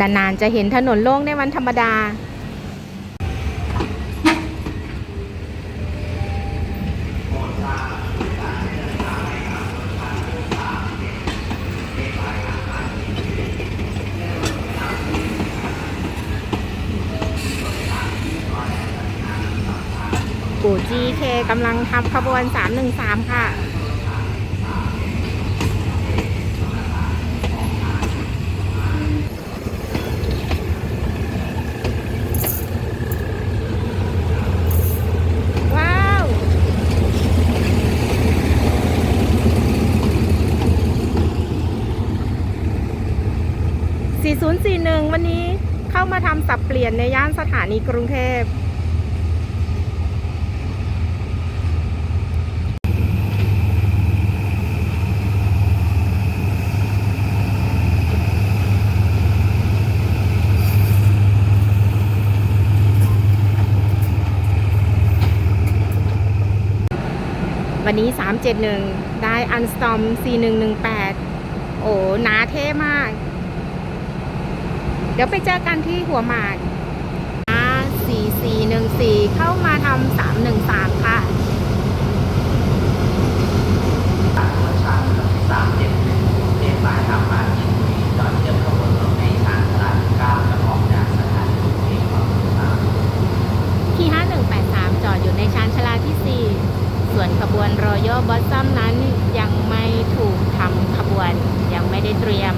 นานๆจะเห็นถนนโล่งในวันธรรมดา ปู่ GK กำลังทำขบวน 313 ค่ะ ว้าว 4041วันนี้เข้ามาทำสับเปลี่ยนในย่านสถานีกรุงเทพ วันนี้ 371 ได้อันสตอม 4118 โอ้หนาเท่มาก เดี๋ยวไปเจอกันที่หัวหมาก4414เข้ามาทำ313ค่ะสามเจ็ดหนึ่งเรียนหมายทำมาที่บุรีจอดเทียบขบวนรถในทางตลาดเก้าจะออกจากสถานีกรุงเทพคลองสามที่5183จอดอยู่ในชานชาลาที่4ส่วนขบวนรอยัลบอสซัมนั้นยังไม่ถูกทำขบวนยังไม่ได้เตรียม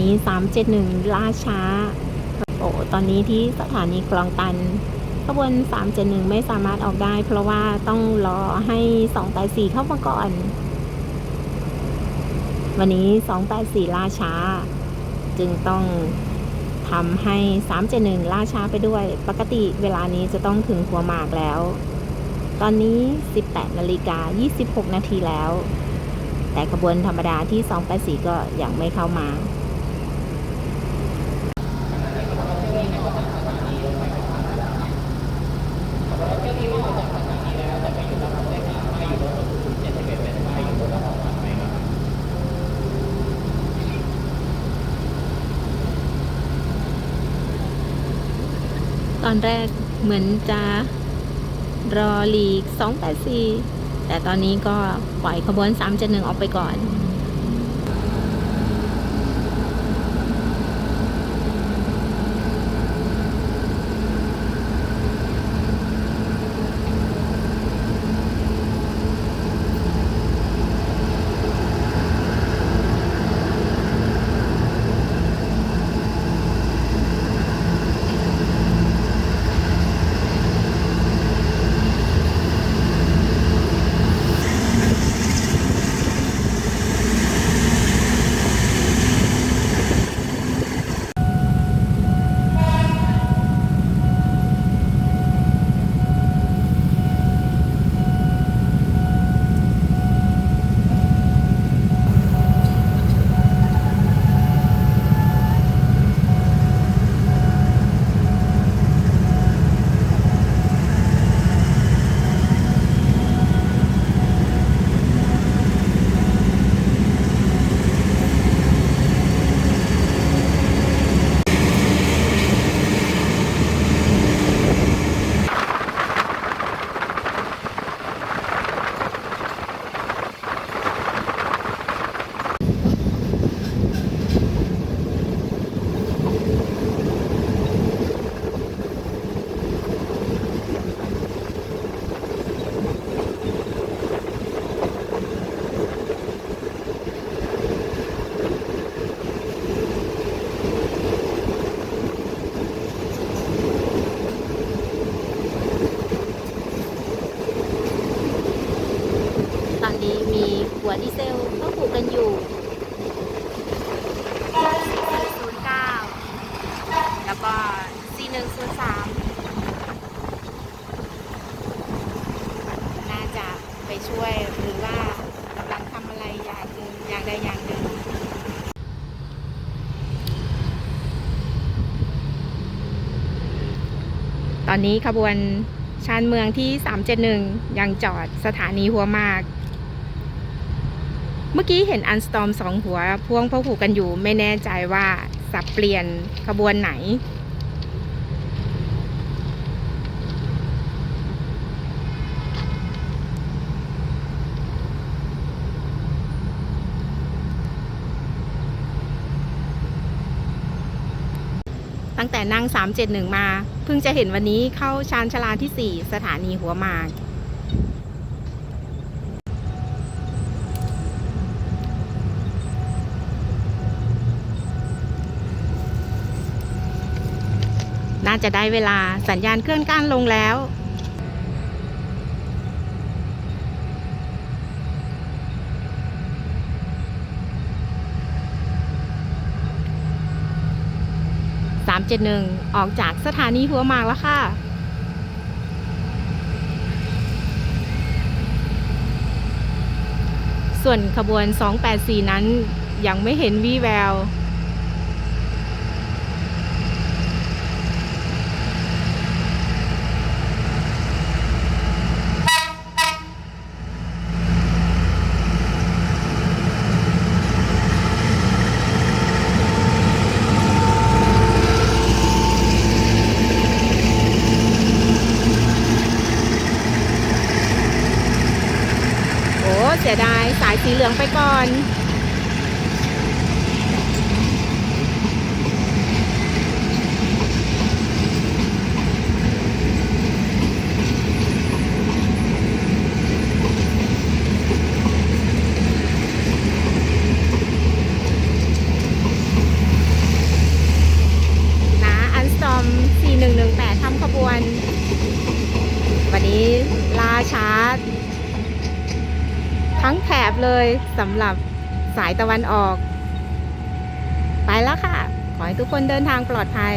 นี้ 371 ล่าช้าโอ้ตอนนี้ที่สถานีคลองตันขบวน 371 ไม่สามารถออกได้ เพราะว่าต้องรอให้ 284 เข้ามาก่อน วันนี้ 284 ล่าช้า จึงต้องทำให้ 371 ล่าช้าไปด้วย ปกติเวลานี้จะต้องถึงหัวหมากแล้ว ตอนนี้ 18นาฬิกา26 นาทีแล้ว แต่ขบวนธรรมดาที่ 284 ก็ยังไม่เข้ามา เหมือนจะรอหลีก 284 แต่ตอนนี้ก็ปล่อยขบวน 371 ออกไปก่อน ตอนนี้มีหัว ดีเซลก็ผูกกันอยู่ 409 แล้วก็ 4103 น่าจะไปช่วยหรือว่ากำลังทำอะไรอย่างหนึ่งอย่างใดอย่างหนึ่งตอนนี้ขบวนชานเมืองที่ 371 ยังจอดสถานีหัวมาก เมื่อกี้เห็นอันสตอมสองหัวพ่วงพผูกกันอยู่ไม่แน่ใจว่าสับเปลี่ยนขบวนไหน ตั้งแต่นั่ง 371 มา เพิ่งจะเห็นวันนี้เข้าชานชาลาที่ 4 สถานีหัวมากาจะได้เวลาสัญญาณเคลื่อนก้านลงแล้ว สามเจ็ดหนึ่งออกจากสถานีหัวหมากแล้วค่ะส่วนขบวน 284 นั้นยังไม่เห็นวี่แวว สายสีเหลืองไปก่อน นะอันสตอม 4118ทำขบวน วันนี้ล่าช้า ทั้งแถบ เลยสำหรับสายตะวันออก ไปแล้วค่ะ ขอให้ทุกคนเดินทางปลอดภัย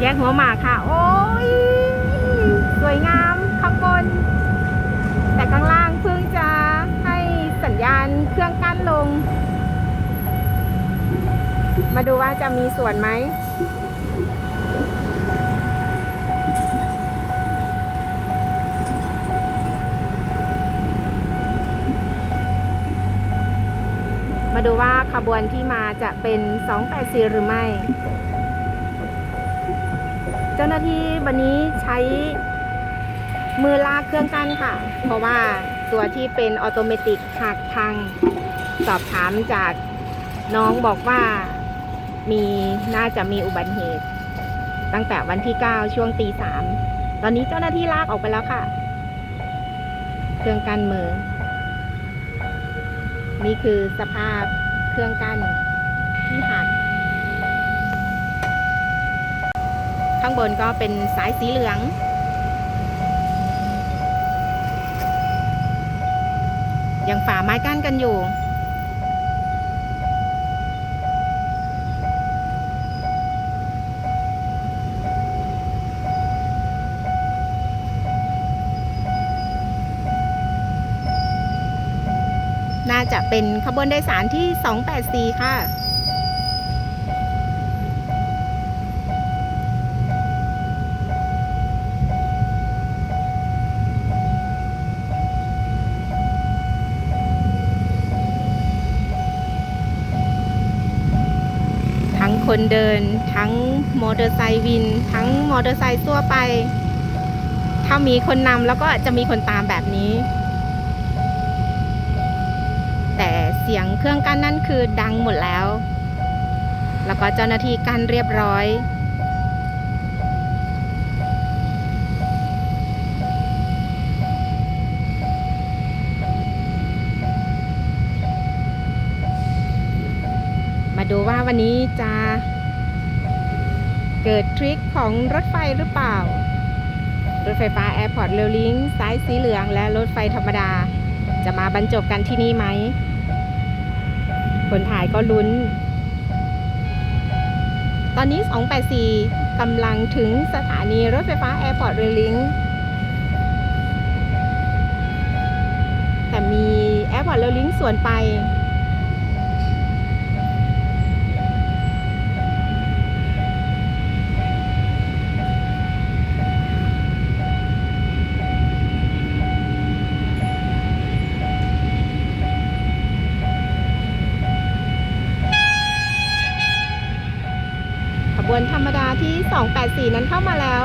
แยกหัวหมากค่ะ โอ้ย สวยงามข้างบน แต่ข้างล่างเพิ่งจะให้สัญญาณเครื่องกั้นลง มาดูว่าจะมีส่วนไหม มาดูว่าขบวนที่มาจะเป็น 284 หรือไม่ เจ้าหน้าที่วันนี้ใช้มือลากเครื่องกั้นค่ะ เพราะว่าตัวที่เป็นออโตเมติกหักพัง สอบถามจากน้องบอกว่ามีน่าจะมีอุบัติเหตุ ตั้งแต่วันที่ 9 ช่วงตีสามตอนนี้เจ้าหน้าที่ลากออกไปแล้วค่ะ เครื่องกั้นมือ นี่คือสภาพเครื่องกั้นที่หักข้างบนก็เป็นสายสีเหลือง ยังฝ่าไม้กั้นกันอยู่ เป็นขบวนโดยสารที่ 284 ค่ะ ทั้งคนเดิน ทั้งมอเตอร์ไซค์วิน ทั้งมอเตอร์ไซค์ทั่วไป ถ้ามีคนนำแล้วก็จะมีคนตามแบบนี้ แต่เสียงเครื่องกั้นนั่นคือดังหมดแล้ว แล้วก็เจ้าหน้าที่กั้นเรียบร้อย มาดูว่าวันนี้จะเกิดทริคของรถไฟหรือเปล่า รถไฟฟ้า Airport Rail Link สายสีเหลืองและรถไฟธรรมดา จะมาบรรจบกันที่นี่ไหม คนถ่ายก็ลุ้น ตอนนี้ 284กำลังถึงสถานีรถไฟฟ้าแอร์พอร์ตเรลิงแต่มีแอร์พอร์ตเรลิงส่วนไป วนธรรมดาที่ 284 นั้นเข้ามาแล้ว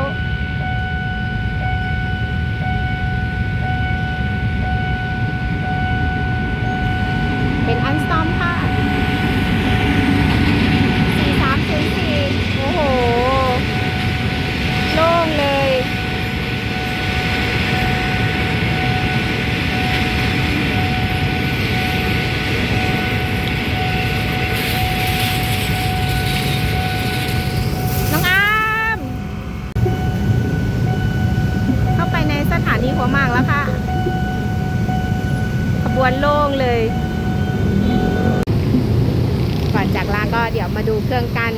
บวนโล่งเลยก่อนจากลาก็เดี๋ยวมาดูเครื่องกัน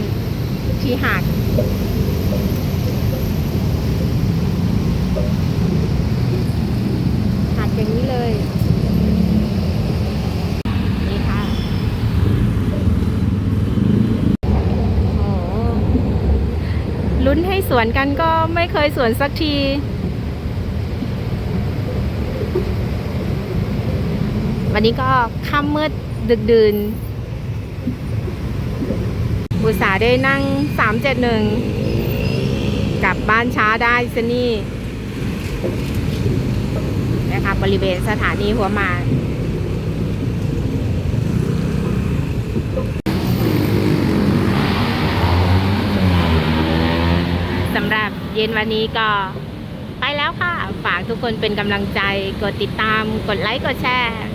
ที่หาดหาดอย่างนี้เลยนี่ค่ะโอ้ลุ้นให้สวนกันก็ไม่เคยสวนสักที วันนี้ก็ค่ำมืดดึกดื่นอุตสาได้นั่ง 371 กลับบ้านช้าได้ซะนี่นะคะบริเวณสถานีหัวหมากสำหรับเย็นวันนี้ก็ไปแล้วค่ะ ฝากทุกคนเป็นกำลังใจ กดติดตาม กดไลค์ กดแชร์